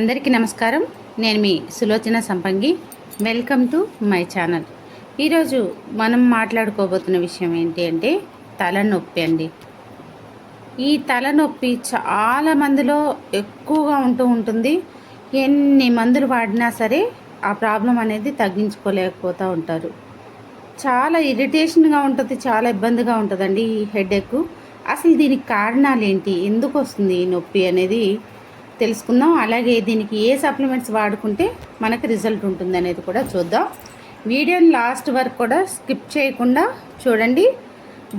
అందరికీ నమస్కారం. నేను మీ Sulochana Sampangi. Welcome to my channel ఈరోజు మనం మాట్లాడుకోబోతున్న విషయం ఏంటి అంటే తలనొప్పి అండి. ఈ తలనొప్పి చాలా మందిలో ఎక్కువగా ఉంటూ ఉంటుంది. ఎన్ని మందులు వాడినా సరే ఆ ప్రాబ్లం అనేది తగ్గించుకోలేకపోతూ ఉంటారు. చాలా ఇరిటేషన్గా ఉంటుంది చాలా ఇబ్బందిగా ఉంటుందండి ఈ హెడేక్. అసలు దీనికి కారణాలు ఏంటి? ఎందుకు వస్తుంది ఈ నొప్పి అనేది? తెలుసుకుందాం. అలాగే దీనికి ఏ సప్లిమెంట్స్ వాడుకుంటే మనకు రిజల్ట్ ఉంటుంది అనేది కూడా చూద్దాం. వీడియోని లాస్ట్ వరకు కూడా స్కిప్ చేయకుండా చూడండి.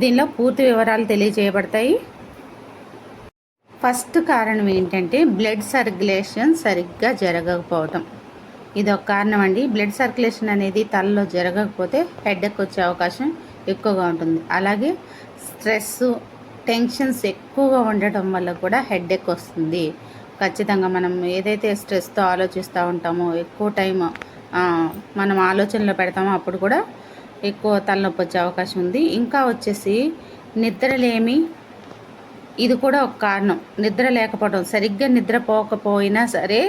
దీనిలో పూర్తి వివరాలు తెలియజేయబడతాయి. ఫస్ట్ కారణం ఏంటంటే బ్లడ్ సర్క్యులేషన్ సరిగ్గా జరగకపోవటం. ఇది ఒక కారణం అండి. బ్లడ్ సర్క్యులేషన్ అనేది తలలో జరగకపోతే హెడ్ఎక్ వచ్చే అవకాశం ఎక్కువగా ఉంటుంది. అలాగే స్ట్రెస్ టెన్షన్స్ ఎక్కువగా ఉండటం వల్ల కూడా హెడ్ఎక్ వస్తుంది. ఖచ్చితంగా మనం ఏదైతే స్ట్రెస్తో ఆలోచిస్తూ ఉంటామో ఎక్కువ టైం మనం ఆలోచనలో పెడతామో అప్పుడు కూడా ఎక్కువ తలనొప్పి వచ్చే అవకాశం ఉంది. ఇంకా వచ్చేసి నిద్రలేమి ఇది కూడా ఒక కారణం. నిద్ర లేకపోవడం సరిగ్గా నిద్రపోకపోయినా సరే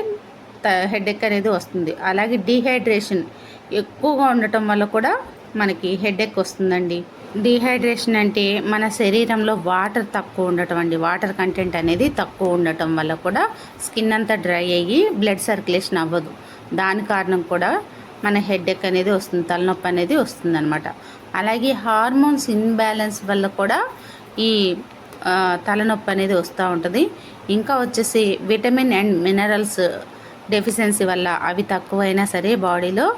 హెడేక్ అనేది వస్తుంది. అలాగే డీహైడ్రేషన్ ఎక్కువగా ఉండటం వల్ల కూడా మనకి హెడేక్ వస్తుందండి. డీహైడ్రేషన్ అంటే మన శరీరంలో వాటర్ తక్కువ ఉండటం అండి. వాటర్ కంటెంట్ అనేది తక్కువ ఉండటం వల్ల కూడా స్కిన్ అంతా డ్రై అయ్యి బ్లడ్ సర్క్యులేషన్ అవ్వదు. దాని కారణం కూడా మన హెడ్ఎక్ అనేది వస్తుంది తలనొప్పి అనేది వస్తుంది అనమాట అలాగే హార్మోన్స్ ఇన్బ్యాలెన్స్ వల్ల కూడా ఈ తలనొప్పి అనేది వస్తూ ఉంటుంది. ఇంకా వచ్చేసి విటమిన్ అండ్ మినరల్స్ డెఫిషియన్సీ వల్ల అవి తక్కువైనా సరే బాడీలో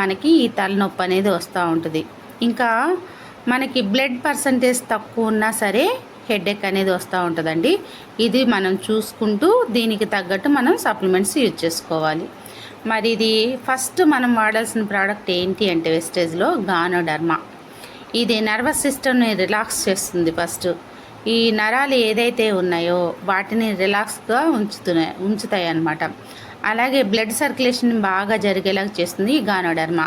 మనకి ఈ తలనొప్పి అనేది వస్తూ ఉంటుంది. ఇంకా మనకి బ్లడ్ పర్సంటేజ్ తక్కువ ఉన్నా సరే హెడేక్ అనేది వస్తూ ఉంటుందండి. ఇది మనం చూసుకుంటూ దీనికి తగ్గట్టు మనం సప్లిమెంట్స్ యూజ్ చేసుకోవాలి. మరి ఇది ఫస్ట్ మనం వాడాల్సిన ప్రోడక్ట్ ఏంటి అంటే వెస్టేజ్లో గానోడర్మా. ఇది నర్వస్ సిస్టమ్ని రిలాక్స్ చేస్తుంది ఫస్ట్. ఈ నరాలు ఏదైతే ఉన్నాయో వాటిని రిలాక్స్గా ఉంచుతున్నాయి ఉంచుతాయి అన్నమాట అలాగే బ్లడ్ సర్క్యులేషన్ బాగా జరిగేలాగా చేస్తుంది ఈ గానోడర్మా.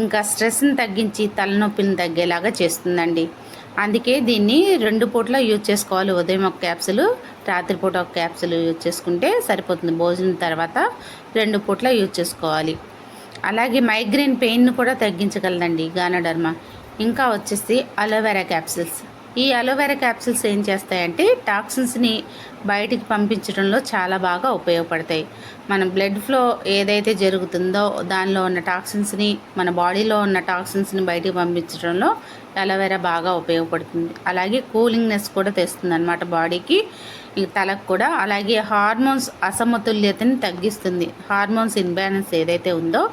ఇంకా స్ట్రెస్ని తగ్గించి తలనొప్పిని తగ్గేలాగా చేస్తుందండి. అందుకే దీన్ని రెండు పూట్ల యూజ్ చేసుకోవాలి. ఉదయం ఒక క్యాప్సులు రాత్రిపూట ఒక క్యాప్సులు యూజ్ చేసుకుంటే సరిపోతుంది. భోజనం తర్వాత రెండు పూట్ల యూజ్ చేసుకోవాలి. అలాగే మైగ్రేన్ పెయిన్ను కూడా తగ్గించగలదండి గానోడర్మా. ఇంకా వచ్చేసి అలోవెరా క్యాప్సిల్స్. ఈ అలోవెరా క్యాప్సిల్స్ ఏం చేస్తాయంటే టాక్సిన్స్ని బయటికి పంపించడంలో చాలా బాగా ఉపయోగపడతాయి. మన బ్లడ్ ఫ్లో ఏదైతే జరుగుతుందో దానిలో ఉన్న టాక్సిన్స్ని మన బాడీలో ఉన్న టాక్సిన్స్ని బయటికి పంపించడంలో అలోవెరా బాగా ఉపయోగపడుతుంది. అలాగే కూలింగ్నెస్ కూడా తెస్తుంది అనమాట బాడీకి తలకు కూడా. అలాగే హార్మోన్స్ అసమతుల్యతని తగ్గిస్తుంది. హార్మోన్స్ ఇన్బ్యాలెన్స్ ఏదైతే ఉందో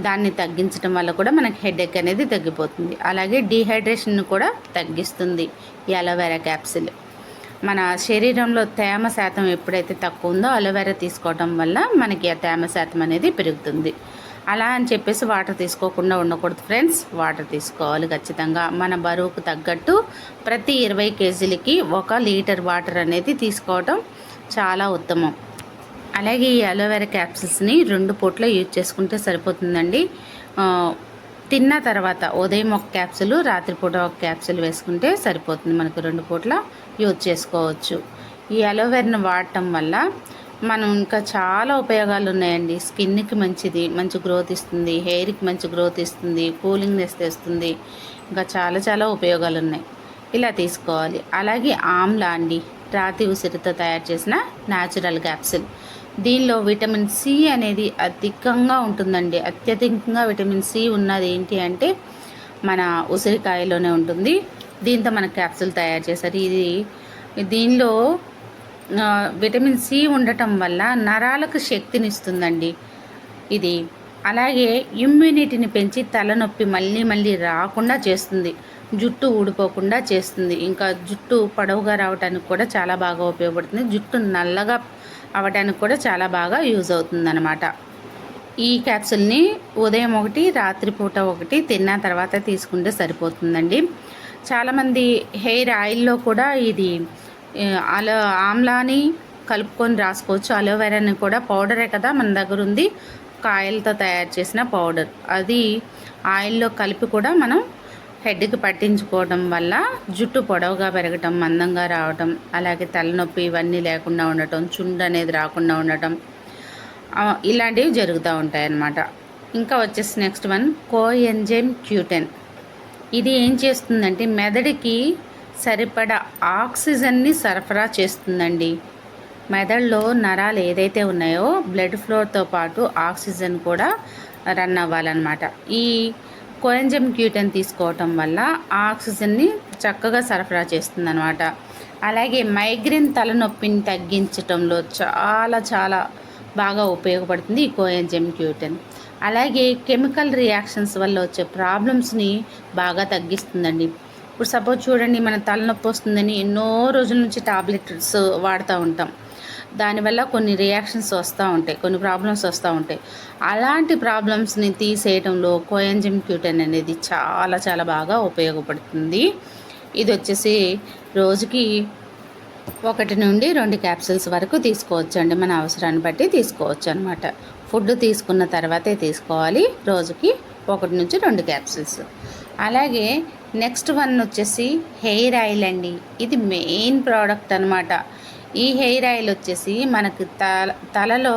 దాన్ని తగ్గించడం వల్ల కూడా మనకి హెడేక్ అనేది తగ్గిపోతుంది. అలాగే డీహైడ్రేషన్ కూడా తగ్గిస్తుంది ఈ అలోవెరా క్యాప్సిల్. మన శరీరంలో తేమ శాతం ఎప్పుడైతే తక్కువ ఉందో అలోవెరా తీసుకోవడం వల్ల మనకి ఆ తేమ శాతం అనేది పెరుగుతుంది. అలా అని చెప్పేసి వాటర్ తీసుకోకుండా ఉండకూడదు ఫ్రెండ్స్. వాటర్ తీసుకోవాలి ఖచ్చితంగా. మన బరువుకు తగ్గట్టు ప్రతి ఇరవై కేజీలకి ఒక లీటర్ వాటర్ అనేది తీసుకోవడం చాలా ఉత్తమం. అలాగే ఈ అలోవెరా క్యాప్సిల్స్ని రెండు పూట్ల యూజ్ చేసుకుంటే సరిపోతుందండి. తిన్న తర్వాత ఉదయం ఒక క్యాప్సుల్ రాత్రిపూట ఒక క్యాప్సుల్ వేసుకుంటే సరిపోతుంది మనకు రెండు పూట్ల యూజ్ చేసుకోవచ్చు. ఈ అలోవెరాని వాడటం వల్ల మనం ఇంకా చాలా ఉపయోగాలు ఉన్నాయండి. స్కిన్కి మంచిది మంచి గ్రోత్ ఇస్తుంది హెయిర్కి మంచి గ్రోత్ ఇస్తుంది కూలింగ్నెస్ తెస్తుంది. ఇంకా చాలా చాలా ఉపయోగాలు ఉన్నాయి. ఇలా తీసుకోవాలి. అలాగే ఆమ్లా అండి. రాతి ఉసిరితో తయారు చేసిన న్యాచురల్ క్యాప్సిల్. దీనిలో విటమిన్ సి అనేది అధికంగా ఉంటుందండి. అత్యధికంగా విటమిన్ సి ఉన్నది ఏంటి అంటే మన ఉసిరికాయలోనే ఉంటుంది. దీంతో మన క్యాప్సూల్ తయారు చేశారు ఇది దీనిలో విటమిన్ సి ఉండటం వల్ల నరాలకు శక్తినిస్తుందండి. ఇది అలాగే ఇమ్యూనిటీని పెంచి తలనొప్పి మళ్ళీ మళ్ళీ రాకుండా చేస్తుంది. జుట్టు ఊడిపోకుండా చేస్తుంది. ఇంకా జుట్టు పొడవుగా రావడానికి కూడా చాలా బాగా ఉపయోగపడుతుంది. జుట్టు నల్లగా అవ్వడానికి కూడా చాలా బాగా యూజ్ అవుతుందన్నమాట. ఈ క్యాప్సుల్ని ఉదయం ఒకటి రాత్రిపూట ఒకటి తిన్న తర్వాత తీసుకుంటే సరిపోతుందండి. చాలామంది హెయిర్ ఆయిల్లో కూడా ఇది అలో ఆమ్లాని కలుపుకొని రాసుకోవచ్చు. అలోవెరాని కూడా పౌడరే కదా మన దగ్గర ఉంది. కాయలతో తయారు చేసిన పౌడర్. అది ఆయిల్లో కలిపి కూడా మనం హెడ్కి పట్టించుకోవడం వల్ల జుట్టు పొడవుగా పెరగటం మందంగా రావటం అలాగే తలనొప్పి ఇవన్నీ లేకుండా ఉండటం చుండు అనేది రాకుండా ఉండటం ఇలాంటివి జరుగుతూ ఉంటాయి అన్నమాట ఇంకా వచ్చేసి నెక్స్ట్ వన్ కోఎంజైమ్ క్యూటెన్ ఇది ఏం చేస్తుందంటే మెదడుకి సరిపడా ఆక్సిజన్ని సరఫరా చేస్తుందండి. మెదడులో నరాలు ఏదైతే ఉన్నాయో బ్లడ్ ఫ్లోతో పాటు ఆక్సిజన్ కూడా రన్ అవ్వాలన్నమాట. ఈ కోయంజమ్ క్యూటన్ తీసుకోవటం వల్ల ఆక్సిజన్ని చక్కగా సరఫరా చేస్తుంది అనమాట అలాగే మైగ్రేన్ తలనొప్పిని తగ్గించటంలో చాలా చాలా బాగా ఉపయోగపడుతుంది ఈ కోయంజమ్ క్యూటన్. అలాగే కెమికల్ రియాక్షన్స్ వల్ల వచ్చే ప్రాబ్లమ్స్ని బాగా తగ్గిస్తుందండి. ఇప్పుడు సపోజ్ చూడండి మన తలనొప్పి వస్తుందని ఎన్నో రోజుల నుంచి టాబ్లెట్స్ వాడుతూ ఉంటాం. దానివల్ల కొన్ని రియాక్షన్స్ వస్తూ ఉంటాయి కొన్ని ప్రాబ్లమ్స్ వస్తూ ఉంటాయి. అలాంటి ప్రాబ్లమ్స్ని తీసేయడంలో కోయంజిమ్ క్యూటన్ అనేది చాలా చాలా బాగా ఉపయోగపడుతుంది. ఇది వచ్చేసి రోజుకి ఒకటి నుండి రెండు క్యాప్సిల్స్ వరకు తీసుకోవచ్చు అండి. మన అవసరాన్ని బట్టి తీసుకోవచ్చు అనమాట ఫుడ్ తీసుకున్న తర్వాతే తీసుకోవాలి. రోజుకి ఒకటి నుంచి రెండు క్యాప్సిల్స్ అలాగే నెక్స్ట్ వన్ వచ్చేసి హెయిర్ ఆయిల్ అండి. ఇది మెయిన్ ప్రోడక్ట్ అనమాట ఈ హెయిర్ ఆయిల్ వచ్చేసి మనకు తల తలలో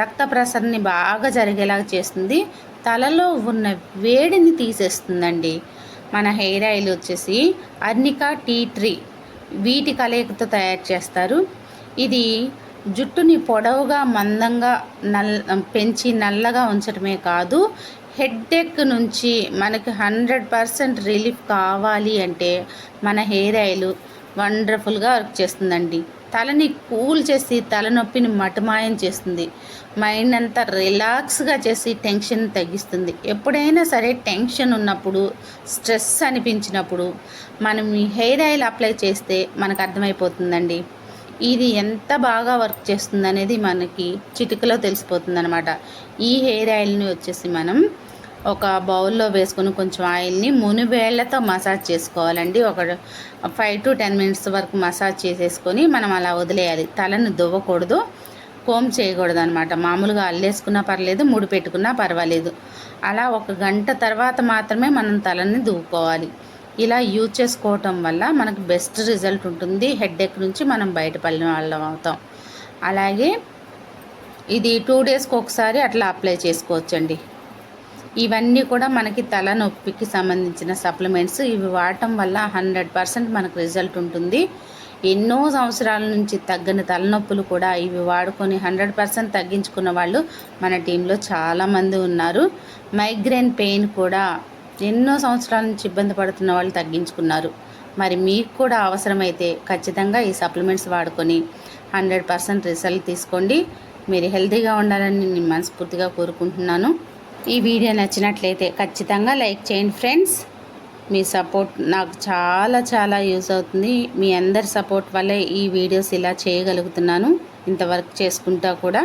రక్త ప్రసరణని బాగా జరిగేలాగా చేస్తుంది. తలలో ఉన్న వేడిని తీసేస్తుందండి. మన హెయిర్ ఆయిల్ వచ్చేసి అర్నికా టీ ట్రీ వీటి కలయికతో తయారు చేస్తారు. ఇది జుట్టుని పొడవుగా మందంగా నల్ పెంచి నల్లగా ఉంచడమే కాదు హెడ్ఏక్ నుంచి మనకి హండ్రెడ్ పర్సెంట్ రిలీఫ్ కావాలి అంటే మన హెయిర్ ఆయిల్ వండర్ఫుల్గా వర్క్ చేస్తుందండి. తలని కూల్ చేసి తలనొప్పిని మటుమాయం చేస్తుంది. మైండ్ అంతా రిలాక్స్గా చేసి టెన్షన్ తగ్గిస్తుంది. ఎప్పుడైనా సరే టెన్షన్ ఉన్నప్పుడు స్ట్రెస్ అనిపించినప్పుడు మనం ఈ హెయిర్ ఆయిల్ అప్లై చేస్తే మనకు అర్థమైపోతుందండి. ఇది ఎంత బాగా వర్క్ చేస్తుంది అనేది మనకి చిటికలో తెలిసిపోతుంది అనమాట ఈ హెయిర్ ఆయిల్ని వచ్చేసి మనం ఒక బౌల్లో వేసుకొని కొంచెం ఆయిల్ని మునివేళ్ళతో మసాజ్ చేసుకోవాలండి. ఒక ఫైవ్ టు టెన్ మినిట్స్ వరకు మసాజ్ చేసేసుకొని మనం అలా వదిలేయాలి. తలను దువ్వకూడదు కోమ్ చేయకూడదు అనమాట మామూలుగా అల్లేసుకున్నా పర్లేదు ముడి పెట్టుకున్నా పర్వాలేదు. అలా ఒక గంట తర్వాత మాత్రమే మనం తలని దువ్వుకోవాలి. ఇలా యూజ్ చేసుకోవటం వల్ల మనకు బెస్ట్ రిజల్ట్ ఉంటుంది. హెడ్ఏక్ నుంచి మనం బయటపడిన వాళ్ళం అవుతాం. అలాగే ఇది టూ డేస్కి ఒకసారి అట్లా అప్లై చేసుకోవచ్చండి. ఇవన్నీ కూడా మనకి తలనొప్పికి సంబంధించిన సప్లిమెంట్స్. ఇవి వాడటం వల్ల హండ్రెడ్ పర్సెంట్ మనకు రిజల్ట్ ఉంటుంది. ఎన్నో సంవత్సరాల నుంచి తగ్గని తలనొప్పులు కూడా ఇవి వాడుకొని హండ్రెడ్ పర్సెంట్ తగ్గించుకున్న వాళ్ళు మన టీంలో చాలామంది ఉన్నారు. మైగ్రేన్ పెయిన్ కూడా ఎన్నో సంవత్సరాల నుంచి ఇబ్బంది పడుతున్న వాళ్ళు తగ్గించుకున్నారు. మరి మీకు కూడా అవసరమైతే ఖచ్చితంగా ఈ సప్లిమెంట్స్ వాడుకొని హండ్రెడ్ పర్సెంట్ రిజల్ట్ తీసుకోండి. మీరు హెల్తీగా ఉండాలని నేను మనస్ఫూర్తిగా కోరుకుంటున్నాను. ఈ వీడియో నచ్చినట్లయితే ఖచ్చితంగా లైక్ చేయండి ఫ్రెండ్స్. మీ సపోర్ట్ నాకు చాలా చాలా యూజ్ అవుతుంది. మీ అందరి సపోర్ట్ వల్లే ఈ వీడియోస్ ఇలా చేయగలుగుతున్నాను. ఇంత వర్క్ చేసుకుంటా కూడా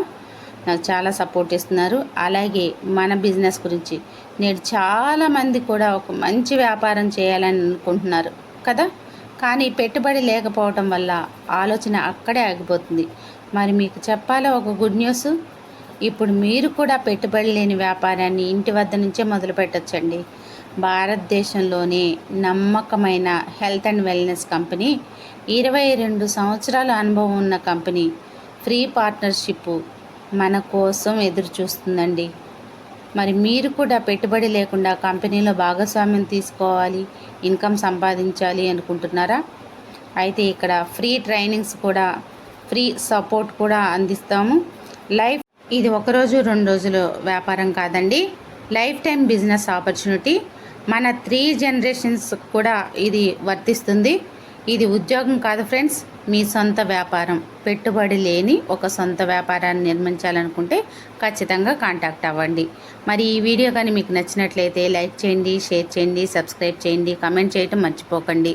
నాకు చాలా సపోర్ట్ ఇస్తున్నారు అలాగే మన బిజినెస్ గురించి నేడు చాలామంది కూడా ఒక మంచి వ్యాపారం చేయాలని అనుకుంటున్నారు కదా? కానీ పెట్టుబడి లేకపోవటం వల్ల ఆలోచన అక్కడే ఆగిపోతుంది. మరి మీకు చెప్పాలా ఒక గుడ్ న్యూస్? ఇప్పుడు మీరు కూడా పెట్టుబడి లేని వ్యాపారాన్ని ఇంటి వద్ద నుంచే మొదలు పెట్టచ్చండి. భారతదేశంలోనే నమ్మకమైన హెల్త్ అండ్ వెల్నెస్ కంపెనీ ఇరవై రెండు సంవత్సరాల అనుభవం ఉన్న కంపెనీ ఫ్రీ పార్ట్నర్షిప్ మన కోసం ఎదురు చూస్తుందండి. మరి మీరు కూడా పెట్టుబడి లేకుండా కంపెనీలో భాగస్వామ్యం తీసుకోవాలి ఇన్కమ్ సంపాదించాలి అనుకుంటున్నారా? అయితే ఇక్కడ ఫ్రీ ట్రైనింగ్స్ కూడా ఫ్రీ సపోర్ట్ కూడా అందిస్తాము. లైఫ్ ఇది ఒకరోజు రెండు రోజులు వ్యాపారం కాదండి. Life time business opportunity. మన త్రీ జనరేషన్స్ కూడా ఇది వర్తిస్తుంది. ఇది ఉద్యోగం కాదు ఫ్రెండ్స్. మీ సొంత వ్యాపారం. పెట్టుబడి లేని ఒక సొంత వ్యాపారాన్ని నిర్మించాలనుకుంటే ఖచ్చితంగా కాంటాక్ట్ అవ్వండి. మరి ఈ వీడియో కానీ మీకు నచ్చినట్లయితే లైక్ చేయండి షేర్ చేయండి సబ్స్క్రైబ్ చేయండి కమెంట్ చేయటం మర్చిపోకండి.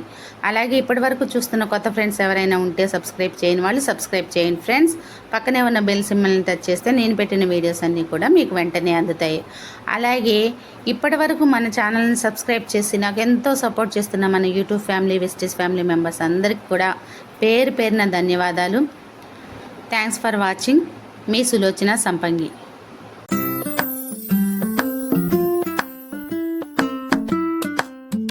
అలాగే ఇప్పటివరకు చూస్తున్న కొత్త ఫ్రెండ్స్ ఎవరైనా ఉంటే సబ్స్క్రైబ్ చేయని వాళ్ళు సబ్స్క్రైబ్ చేయండి ఫ్రెండ్స్. పక్కనే ఉన్న బెల్ సిమ్మల్ని టచ్ చేస్తే నేను పెట్టిన వీడియోస్ అన్నీ కూడా మీకు వెంటనే అందుతాయి. అలాగే ఇప్పటివరకు మన ఛానల్ని సబ్స్క్రైబ్ చేసి నాకు ఎంతో సపోర్ట్ చేస్తున్న మన యూట్యూబ్ ఫ్యామిలీ వెస్టీస్ ఫ్యామిలీ మెంబర్స్ అందరికీ కూడా పేరు పేరున ధన్యవాదాలు. థ్యాంక్స్ ఫర్ వాచింగ్ మీ సులోచన సంపంగి.